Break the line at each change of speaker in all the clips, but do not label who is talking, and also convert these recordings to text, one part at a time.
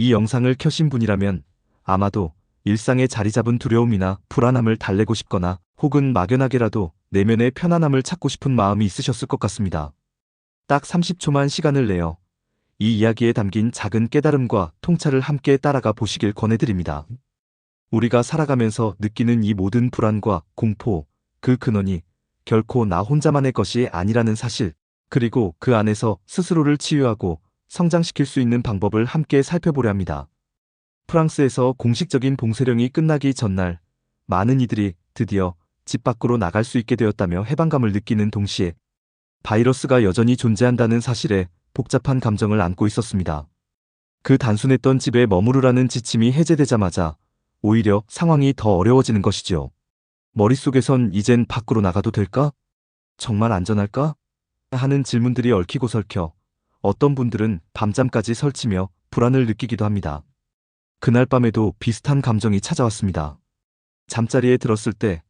이 영상을 켜신 분이라면 아마도 일상에 자리 잡은 두려움이나 불안함을 달래고 싶거나 혹은 막연하게라도 내면의 편안함을 찾고 싶은 마음이 있으셨을 것 같습니다. 딱 30초만 시간을 내어 이 이야기에 담긴 작은 깨달음과 통찰을 함께 따라가 보시길 권해드립니다. 우리가 살아가면서 느끼는 이 모든 불안과 공포, 그 근원이 결코 나 혼자만의 것이 아니라는 사실, 그리고 그 안에서 스스로를 치유하고 성장시킬 수 있는 방법을 함께 살펴보려 합니다. 프랑스에서 공식적인 봉쇄령이 끝나기 전날 많은 이들이 드디어 집 밖으로 나갈 수 있게 되었다며 해방감을 느끼는 동시에 바이러스가 여전히 존재한다는 사실에 복잡한 감정을 안고 있었습니다. 그 단순했던 집에 머무르라는 지침이 해제되자마자 오히려 상황이 더 어려워지는 것이지요. 머릿속에선 이젠 밖으로 나가도 될까? 정말 안전할까? 하는 질문들이 얽히고 설켜 어떤 분들은 밤잠까지 설치며 불안을 느끼기도 합니다. 그날 밤에도 비슷한 감정이 찾아왔습니다. 잠자리에 들었을 때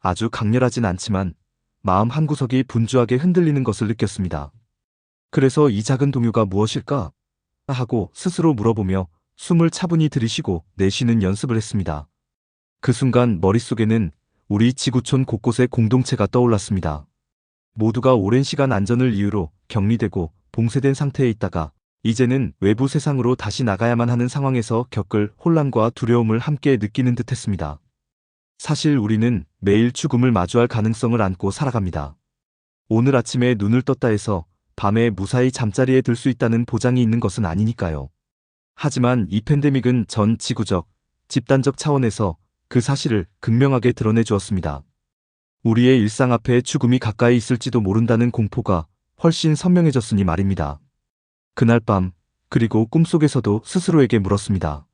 아주 강렬하진 않지만 마음 한구석이 분주하게 흔들리는 것을 느꼈습니다. 그래서 이 작은 동요가 무엇일까? 하고 스스로 물어보며 숨을 차분히 들이쉬고 내쉬는 연습을 했습니다. 그 순간 머릿속에는 우리 지구촌 곳곳의 공동체가 떠올랐습니다. 모두가 오랜 시간 안전을 이유로 격리되고 봉쇄된 상태에 있다가 이제는 외부 세상으로 다시 나가야만 하는 상황에서 겪을 혼란과 두려움을 함께 느끼는 듯 했습니다. 사실 우리는 매일 죽음을 마주할 가능성을 안고 살아갑니다. 오늘 아침에 눈을 떴다 해서 밤에 무사히 잠자리에 들 수 있다는 보장이 있는 것은 아니니까요. 하지만 이 팬데믹은 전 지구적, 집단적 차원에서 그 사실을 극명하게 드러내 주었습니다. 우리의 일상 앞에 죽음이 가까이 있을지도 모른다는 공포가 훨씬 선명해졌으니 말입니다. 그날 밤, 그리고 꿈속에서도 스스로에게 물었습니다.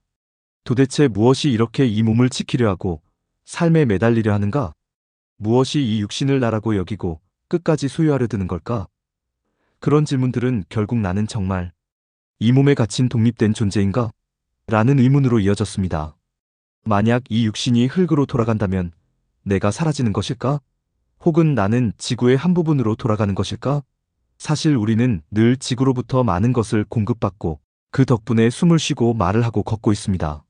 도대체 무엇이 이렇게 이 몸을 지키려 하고 삶에 매달리려 하는가? 무엇이 이 육신을 나라고 여기고 끝까지 소유하려 드는 걸까? 그런 질문들은 결국 나는 정말 이 몸에 갇힌 독립된 존재인가? 라는 의문으로 이어졌습니다. 만약 이 육신이 흙으로 돌아간다면 내가 사라지는 것일까? 혹은 나는 지구의 한 부분으로 돌아가는 것일까? 사실 우리는 늘 지구로부터 많은 것을 공급받고 그 덕분에 숨을 쉬고 말을 하고 걷고 있습니다.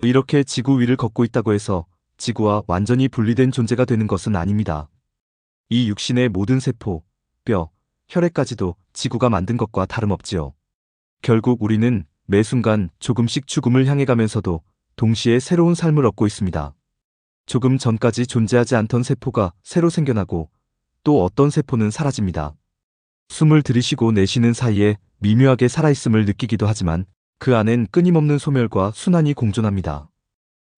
이렇게 지구 위를 걷고 있다고 해서 지구와 완전히 분리된 존재가 되는 것은 아닙니다. 이 육신의 모든 세포, 뼈, 혈액까지도 지구가 만든 것과 다름없지요. 결국 우리는 매 순간 조금씩 죽음을 향해 가면서도 동시에 새로운 삶을 얻고 있습니다. 조금 전까지 존재하지 않던 세포가 새로 생겨나고 또 어떤 세포는 사라집니다. 숨을 들이쉬고 내쉬는 사이에 미묘하게 살아있음을 느끼기도 하지만 그 안엔 끊임없는 소멸과 순환이 공존합니다.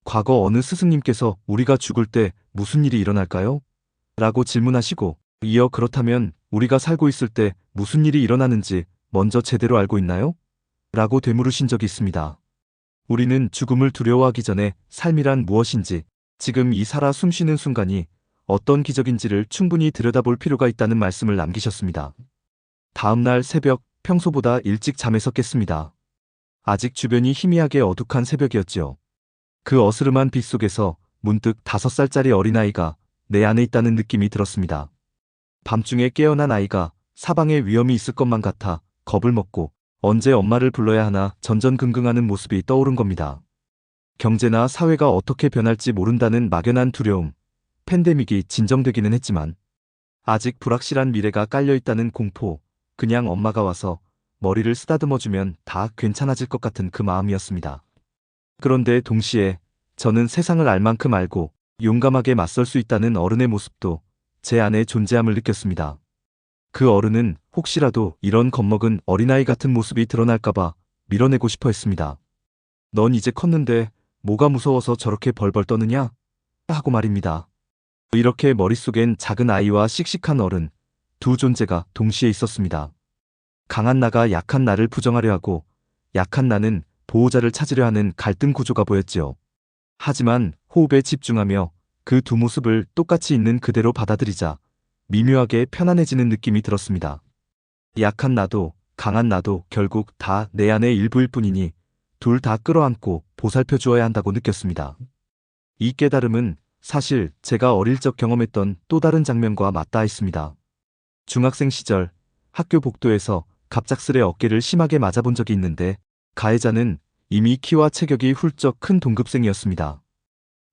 과거 어느 스승님께서 우리가 죽을 때 무슨 일이 일어날까요? 라고 질문하시고 이어 그렇다면 우리가 살고 있을 때 무슨 일이 일어나는지 먼저 제대로 알고 있나요? 라고 되물으신 적이 있습니다. 우리는 죽음을 두려워하기 전에 삶이란 무엇인지 지금 이 살아 숨쉬는 순간이 어떤 기적인지를 충분히 들여다볼 필요가 있다는 말씀을 남기셨습니다. 다음날 새벽 평소보다 일찍 잠에서 깼습니다. 아직 주변이 희미하게 어둑한 새벽이었지요. 그 어스름한 빛 속에서 문득 다섯 살짜리 어린아이가 내 안에 있다는 느낌이 들었습니다. 밤중에 깨어난 아이가 사방에 위험이 있을 것만 같아 겁을 먹고 언제 엄마를 불러야 하나 전전긍긍하는 모습이 떠오른 겁니다. 경제나 사회가 어떻게 변할지 모른다는 막연한 두려움, 팬데믹이 진정되기는 했지만 아직 불확실한 미래가 깔려있다는 공포, 그냥 엄마가 와서 머리를 쓰다듬어주면 다 괜찮아질 것 같은 그 마음이었습니다. 그런데 동시에 저는 세상을 알 만큼 알고 용감하게 맞설 수 있다는 어른의 모습도 제 안에 존재함을 느꼈습니다. 그 어른은 혹시라도 이런 겁먹은 어린아이 같은 모습이 드러날까봐 밀어내고 싶어 했습니다. 넌 이제 컸는데 뭐가 무서워서 저렇게 벌벌 떠느냐? 하고 말입니다. 이렇게 머릿속엔 작은 아이와 씩씩한 어른, 두 존재가 동시에 있었습니다. 강한 나가 약한 나를 부정하려 하고 약한 나는 보호자를 찾으려 하는 갈등 구조가 보였지요. 하지만 호흡에 집중하며 그 두 모습을 똑같이 있는 그대로 받아들이자 미묘하게 편안해지는 느낌이 들었습니다. 약한 나도 강한 나도 결국 다 내 안의 일부일 뿐이니 둘 다 끌어안고 보살펴 주어야 한다고 느꼈습니다. 이 깨달음은 사실 제가 어릴 적 경험했던 또 다른 장면과 맞닿아 있습니다. 중학생 시절 학교 복도에서 갑작스레 어깨를 심하게 맞아본 적이 있는데 가해자는 이미 키와 체격이 훌쩍 큰 동급생이었습니다.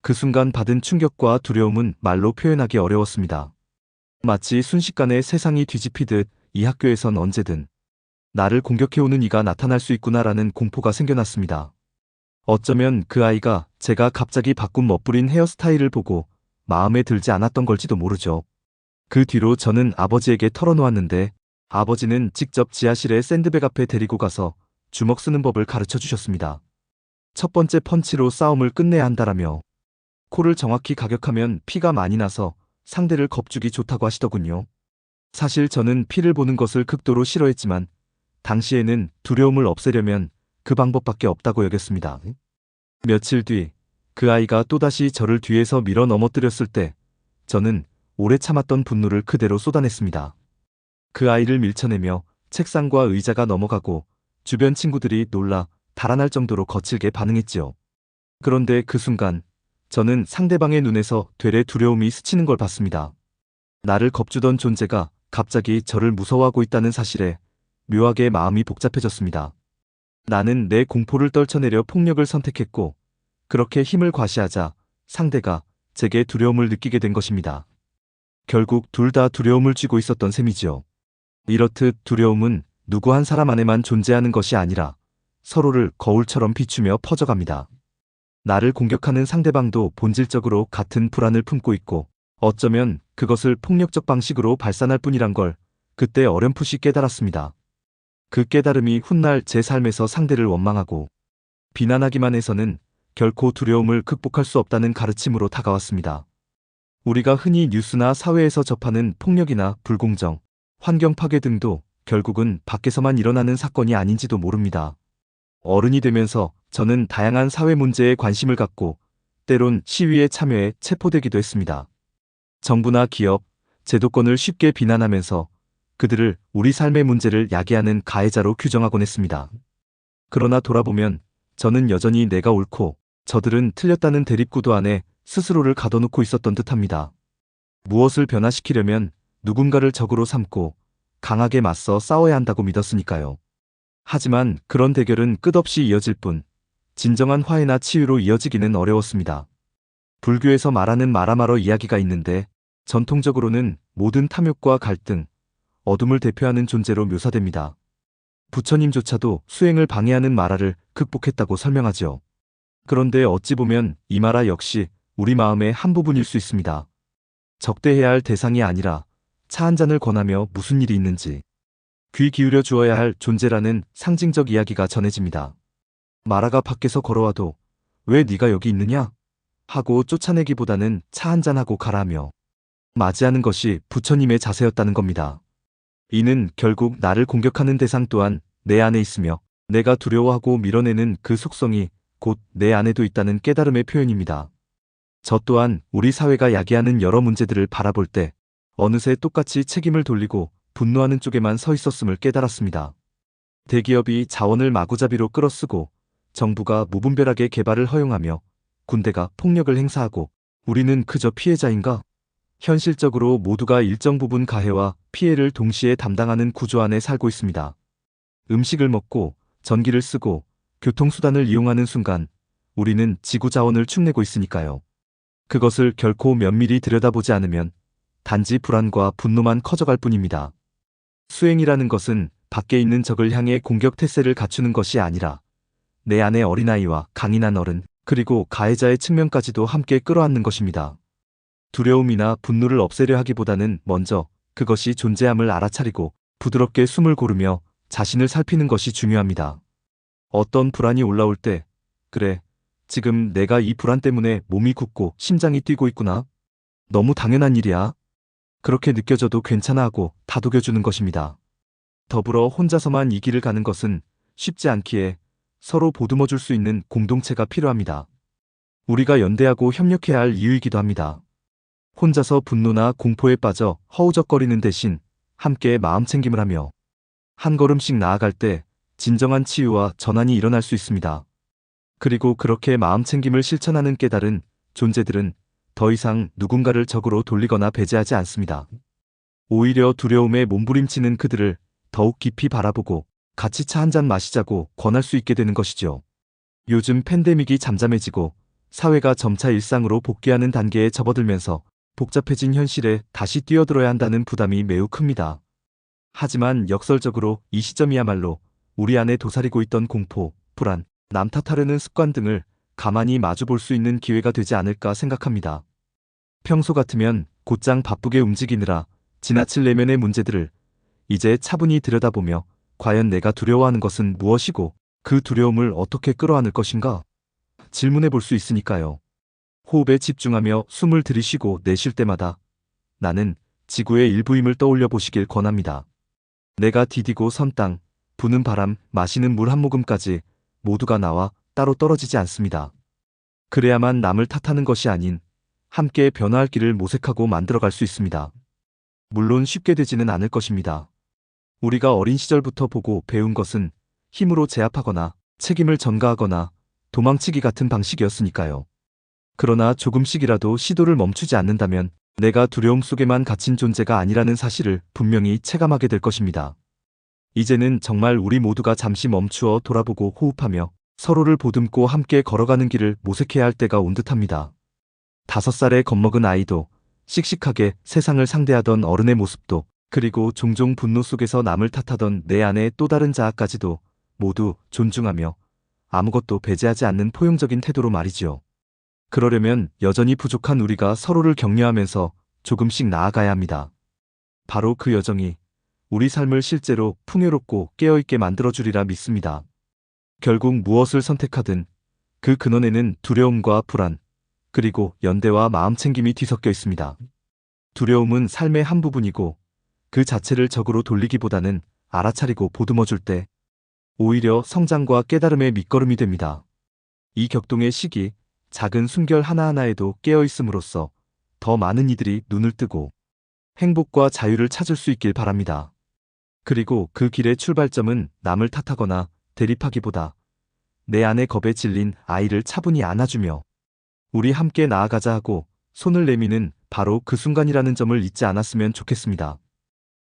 그 순간 받은 충격과 두려움은 말로 표현하기 어려웠습니다. 마치 순식간에 세상이 뒤집히듯 이 학교에선 언제든 나를 공격해오는 이가 나타날 수 있구나라는 공포가 생겨났습니다. 어쩌면 그 아이가 제가 갑자기 바꾼 멋부린 헤어스타일을 보고 마음에 들지 않았던 걸지도 모르죠. 그 뒤로 저는 아버지에게 털어놓았는데 아버지는 직접 지하실에 샌드백 앞에 데리고 가서 주먹 쓰는 법을 가르쳐 주셨습니다. 첫 번째 펀치로 싸움을 끝내야 한다라며 코를 정확히 가격하면 피가 많이 나서 상대를 겁주기 좋다고 하시더군요. 사실 저는 피를 보는 것을 극도로 싫어했지만 당시에는 두려움을 없애려면 그 방법밖에 없다고 여겼습니다. 며칠 뒤 그 아이가 또다시 저를 뒤에서 밀어 넘어뜨렸을 때 저는 오래 참았던 분노를 그대로 쏟아냈습니다. 그 아이를 밀쳐내며 책상과 의자가 넘어가고 주변 친구들이 놀라 달아날 정도로 거칠게 반응했지요. 그런데 그 순간 저는 상대방의 눈에서 되레 두려움이 스치는 걸 봤습니다. 나를 겁주던 존재가 갑자기 저를 무서워하고 있다는 사실에 묘하게 마음이 복잡해졌습니다. 나는 내 공포를 떨쳐내려 폭력을 선택했고 그렇게 힘을 과시하자 상대가 제게 두려움을 느끼게 된 것입니다. 결국 둘 다 두려움을 쥐고 있었던 셈이지요. 이렇듯 두려움은 누구 한 사람 안에만 존재하는 것이 아니라 서로를 거울처럼 비추며 퍼져갑니다. 나를 공격하는 상대방도 본질적으로 같은 불안을 품고 있고 어쩌면 그것을 폭력적 방식으로 발산할 뿐이란 걸 그때 어렴풋이 깨달았습니다. 그 깨달음이 훗날 제 삶에서 상대를 원망하고 비난하기만 해서는 결코 두려움을 극복할 수 없다는 가르침으로 다가왔습니다. 우리가 흔히 뉴스나 사회에서 접하는 폭력이나 불공정, 환경 파괴 등도 결국은 밖에서만 일어나는 사건이 아닌지도 모릅니다. 어른이 되면서 저는 다양한 사회 문제에 관심을 갖고 때론 시위에 참여해 체포되기도 했습니다. 정부나 기업, 제도권을 쉽게 비난하면서 그들을 우리 삶의 문제를 야기하는 가해자로 규정하곤 했습니다. 그러나 돌아보면 저는 여전히 내가 옳고 저들은 틀렸다는 대립구도 안에 스스로를 가둬놓고 있었던 듯합니다. 무엇을 변화시키려면 누군가를 적으로 삼고 강하게 맞서 싸워야 한다고 믿었으니까요. 하지만 그런 대결은 끝없이 이어질 뿐 진정한 화해나 치유로 이어지기는 어려웠습니다. 불교에서 말하는 마라마러 이야기가 있는데 전통적으로는 모든 탐욕과 갈등, 어둠을 대표하는 존재로 묘사됩니다. 부처님조차도 수행을 방해하는 마라를 극복했다고 설명하지요. 그런데 어찌 보면 이 마라 역시 우리 마음의 한 부분일 수 있습니다. 적대해야 할 대상이 아니라 차 한 잔을 권하며 무슨 일이 있는지 귀 기울여 주어야 할 존재라는 상징적 이야기가 전해집니다. 마라가 밖에서 걸어와도 왜 네가 여기 있느냐? 하고 쫓아내기보다는 차 한 잔하고 가라며 맞이하는 것이 부처님의 자세였다는 겁니다. 이는 결국 나를 공격하는 대상 또한 내 안에 있으며 내가 두려워하고 밀어내는 그 속성이 곧 내 안에도 있다는 깨달음의 표현입니다. 저 또한 우리 사회가 야기하는 여러 문제들을 바라볼 때 어느새 똑같이 책임을 돌리고 분노하는 쪽에만 서 있었음을 깨달았습니다. 대기업이 자원을 마구잡이로 끌어쓰고 정부가 무분별하게 개발을 허용하며 군대가 폭력을 행사하고 우리는 그저 피해자인가? 현실적으로 모두가 일정 부분 가해와 피해를 동시에 담당하는 구조 안에 살고 있습니다. 음식을 먹고 전기를 쓰고 교통수단을 이용하는 순간 우리는 지구 자원을 축내고 있으니까요. 그것을 결코 면밀히 들여다보지 않으면 단지 불안과 분노만 커져갈 뿐입니다. 수행이라는 것은 밖에 있는 적을 향해 공격 태세를 갖추는 것이 아니라 내 안의 어린아이와 강인한 어른, 그리고 가해자의 측면까지도 함께 끌어안는 것입니다. 두려움이나 분노를 없애려 하기보다는 먼저 그것이 존재함을 알아차리고 부드럽게 숨을 고르며 자신을 살피는 것이 중요합니다. 어떤 불안이 올라올 때, 그래, 지금 내가 이 불안 때문에 몸이 굳고 심장이 뛰고 있구나. 너무 당연한 일이야. 그렇게 느껴져도 괜찮아 하고 다독여주는 것입니다. 더불어 혼자서만 이 길을 가는 것은 쉽지 않기에 서로 보듬어 줄 수 있는 공동체가 필요합니다. 우리가 연대하고 협력해야 할 이유이기도 합니다. 혼자서 분노나 공포에 빠져 허우적거리는 대신 함께 마음 챙김을 하며 한 걸음씩 나아갈 때 진정한 치유와 전환이 일어날 수 있습니다. 그리고 그렇게 마음 챙김을 실천하는 깨달은 존재들은 더 이상 누군가를 적으로 돌리거나 배제하지 않습니다. 오히려 두려움에 몸부림치는 그들을 더욱 깊이 바라보고 같이 차 한 잔 마시자고 권할 수 있게 되는 것이죠. 요즘 팬데믹이 잠잠해지고 사회가 점차 일상으로 복귀하는 단계에 접어들면서 복잡해진 현실에 다시 뛰어들어야 한다는 부담이 매우 큽니다. 하지만 역설적으로 이 시점이야말로 우리 안에 도사리고 있던 공포, 불안, 남 탓하려는 습관 등을 가만히 마주 볼 수 있는 기회가 되지 않을까 생각합니다. 평소 같으면 곧장 바쁘게 움직이느라 지나칠 내면의 문제들을 이제 차분히 들여다보며 과연 내가 두려워하는 것은 무엇이고 그 두려움을 어떻게 끌어안을 것인가 질문해 볼 수 있으니까요. 호흡에 집중하며 숨을 들이쉬고 내쉴 때마다 나는 지구의 일부임을 떠올려 보시길 권합니다. 내가 디디고 선 땅, 부는 바람, 마시는 물 한 모금까지 모두가 나와 따로 떨어지지 않습니다. 그래야만 남을 탓하는 것이 아닌 함께 변화할 길을 모색하고 만들어갈 수 있습니다. 물론 쉽게 되지는 않을 것입니다. 우리가 어린 시절부터 보고 배운 것은 힘으로 제압하거나 책임을 전가하거나 도망치기 같은 방식이었으니까요. 그러나 조금씩이라도 시도를 멈추지 않는다면 내가 두려움 속에만 갇힌 존재가 아니라는 사실을 분명히 체감하게 될 것입니다. 이제는 정말 우리 모두가 잠시 멈추어 돌아보고 호흡하며 서로를 보듬고 함께 걸어가는 길을 모색해야 할 때가 온 듯합니다. 다섯 살에 겁먹은 아이도 씩씩하게 세상을 상대하던 어른의 모습도 그리고 종종 분노 속에서 남을 탓하던 내 안의 또 다른 자아까지도 모두 존중하며 아무것도 배제하지 않는 포용적인 태도로 말이지요. 그러려면 여전히 부족한 우리가 서로를 격려하면서 조금씩 나아가야 합니다. 바로 그 여정이 우리 삶을 실제로 풍요롭고 깨어있게 만들어주리라 믿습니다. 결국 무엇을 선택하든 그 근원에는 두려움과 불안, 그리고 연대와 마음 챙김이 뒤섞여 있습니다. 두려움은 삶의 한 부분이고 그 자체를 적으로 돌리기보다는 알아차리고 보듬어줄 때 오히려 성장과 깨달음의 밑거름이 됩니다. 이 격동의 시기, 작은 숨결 하나하나에도 깨어 있음으로써 더 많은 이들이 눈을 뜨고 행복과 자유를 찾을 수 있길 바랍니다. 그리고 그 길의 출발점은 남을 탓하거나 대립하기보다 내 안의 겁에 질린 아이를 차분히 안아주며 우리 함께 나아가자 하고 손을 내미는 바로 그 순간이라는 점을 잊지 않았으면 좋겠습니다.